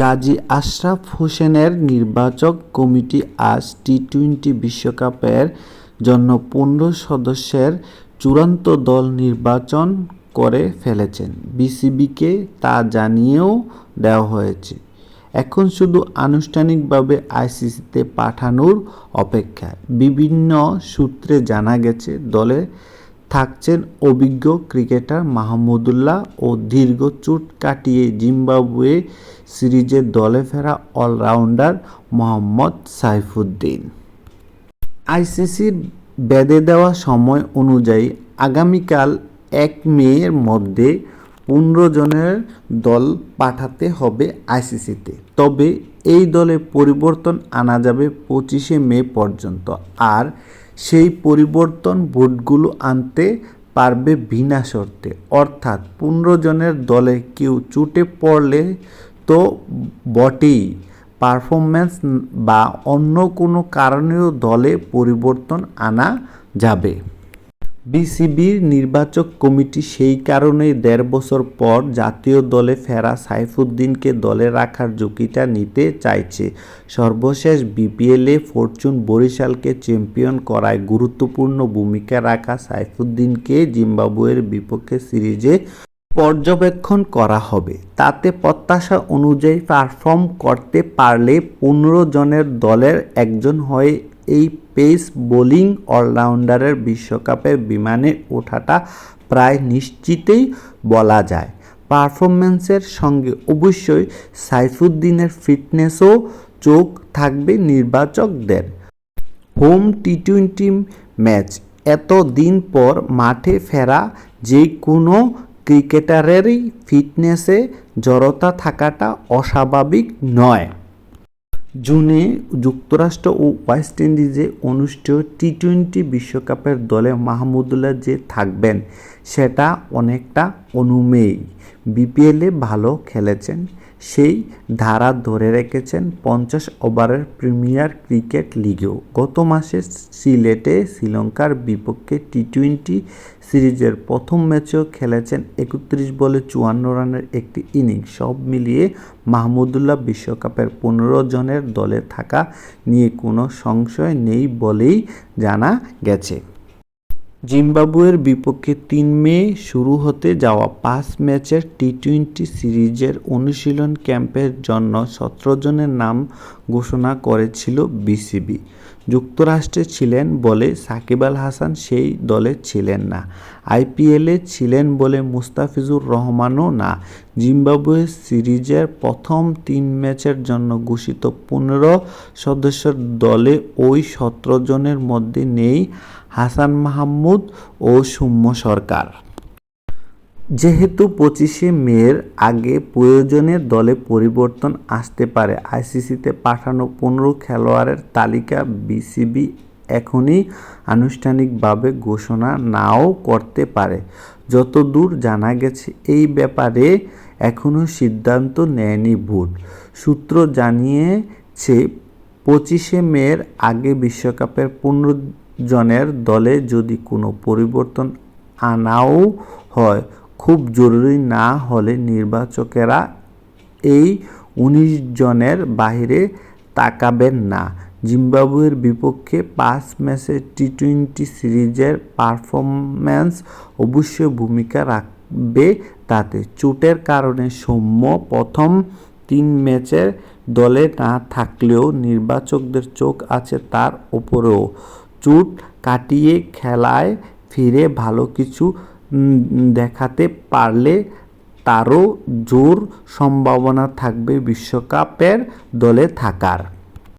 গাজী আশরাফ হোসেনের নির্বাচক কমিটি আজ টি টোয়েন্টি বিশ্বকাপের জন্য পনেরো সদস্যের চূড়ান্ত দল নির্বাচন করে ফেলেছেন। বিসিবিকে তা জানিয়েও দেওয়া হয়েছে। এখন শুধু আনুষ্ঠানিকভাবে আইসিসিতে পাঠানোর অপেক্ষায়। বিভিন্ন সূত্রে জানা গেছে, দলে থাকছেন অভিজ্ঞ ক্রিকেটার মাহমুদুল্লাহ ও দীর্ঘ চোট কাটিয়ে জিম্বাবুয়ে সিরিজে দলে ফেরা অলরাউন্ডার মোহাম্মদ সাইফুদ্দিন। আইসিসির বেঁধে দেওয়া সময় অনুযায়ী আগামীকাল এক মেয়ের মধ্যে পনেরো জনের দল পাঠাতে হবে আইসিসিতে। তবে এই দলে পরিবর্তন আনা যাবে পঁচিশে মে পর্যন্ত। আর সেই পরিবর্তন ভোটগুলো আনতে পারবে বিনা শর্তে। অর্থাৎ পনেরো জনের দলে কেউ চুটে পড়লে তো বটেই। পারফরম্যান্স বা অন্য কোনো কারণেও দলে পরিবর্তন আনা যাবে। বিসিবির নির্বাচক কমিটি সেই কারণেই দেড় বছর পর জাতীয় দলে ফেরা সাইফুদ্দিনকে দলে রাখার ঝুঁকিটা নিতে চাইছে। সর্বশেষ বিপিএলে ফরচুন বরিশালকে চ্যাম্পিয়ন করায় গুরুত্বপূর্ণ ভূমিকা রাখা সাইফুদ্দিনকে জিম্বাবুয়ের বিপক্ষে সিরিজে পর্যবেক্ষণ করা হবে। তাতে প্রত্যাশা অনুযায়ী পারফর্ম করতে পারলে পনেরো জনের দলের একজন হয়ে এই পেস বোলিং অলরাউন্ডারের বিশ্বকাপে বিমানে ওঠাটা প্রায় নিশ্চিতই বলা যায়। পারফরম্যান্সের সঙ্গে অবশ্যই সাইফুদ্দিনের ফিটনেসও চোখ থাকবে নির্বাচকদের। হোম টি টোয়েন্টি ম্যাচ এত দিন পর মাঠে ফেরা যে কোনো ক্রিকেটারেরই ফিটনেসে জড়তা থাকাটা অস্বাভাবিক নয়। জুনে যুক্তরাষ্ট্র ও ওয়েস্ট ইন্ডিজে অনুষ্ঠেয় টি টোয়েন্টি বিশ্বকাপের দলে মাহমুদুল্লাহ যে থাকবেন, সেটা অনেকটা অনুমেয়। বিপিএলে ভালো খেলেছেন সেই ধারা ধরে রেখেছেন পঞ্চাশ ওভারের প্রিমিয়ার ক্রিকেট লিগেও। গত মাসে সিলেটে শ্রীলঙ্কার বিপক্ষে টি টোয়েন্টি সিরিজের প্রথম ম্যাচেও খেলেছেন একত্রিশ বলে চুয়ান্ন রানের একটি ইনিংস। সব মিলিয়ে মাহমুদুল্লাহ বিশ্বকাপের পনেরো জনের দলে থাকা নিয়ে কোনো সংশয় নেই বলেই জানা গেছে। জিম্বাবুয়ের বিপক্ষে তিন মে শুরু হতে যাওয়া পাঁচ ম্যাচের টি টোয়েন্টি সিরিজের অনুশীলন ক্যাম্পের জন্য সতেরো জনের নাম ঘোষণা করেছিল বিসিবি। যুক্তরাষ্ট্রে ছিলেন বলে সাকিব আল হাসান সেই দলে ছিলেন না। আইপিএলে ছিলেন বলে মুস্তাফিজুর রহমানও না। জিম্বাবুয়ে সিরিজের প্রথম তিন ম্যাচের জন্য ঘোষিত পনেরো সদস্যের দলে ওই সতেরো জনের মধ্যে নেই হাসান মাহমুদ ও সৌম্য সরকার। যেহেতু পঁচিশে মের আগে প্রয়োজনে দলে পরিবর্তন আসতে পারে, আইসিসিতে পাঠানো পনেরো খেলোয়াড়ের তালিকা বিসিবি এখনই আনুষ্ঠানিকভাবে ঘোষণা নাও করতে পারে। যতদূর জানা গেছে, এই ব্যাপারে এখনও সিদ্ধান্ত নেয়নি বোর্ড। সূত্র জানিয়েছে, পঁচিশে মের আগে বিশ্বকাপের পনেরো জনের দলে যদি কোনো পরিবর্তন আনাও হয় খুব জরুরি না হলে নির্বাচকেরা এই উনিশ জনের বাইরে তাকাবেন না। জিম্বাবুয়ের বিপক্ষে পাঁচ ম্যাচের টি টোয়েন্টি সিরিজের পারফরম্যান্স অবশ্যই ভূমিকা রাখবে তাতে। চোটের কারণে সৌম্য প্রথম তিন ম্যাচের দলে না থাকলেও নির্বাচকদের চোখ আছে তার ওপরেও। চোট কাটিয়ে খেলায় ফিরে ভালো কিছু দেখাতে পারলে তারও জোর সম্ভাবনা থাকবে বিশ্বকাপের দলে থাকার।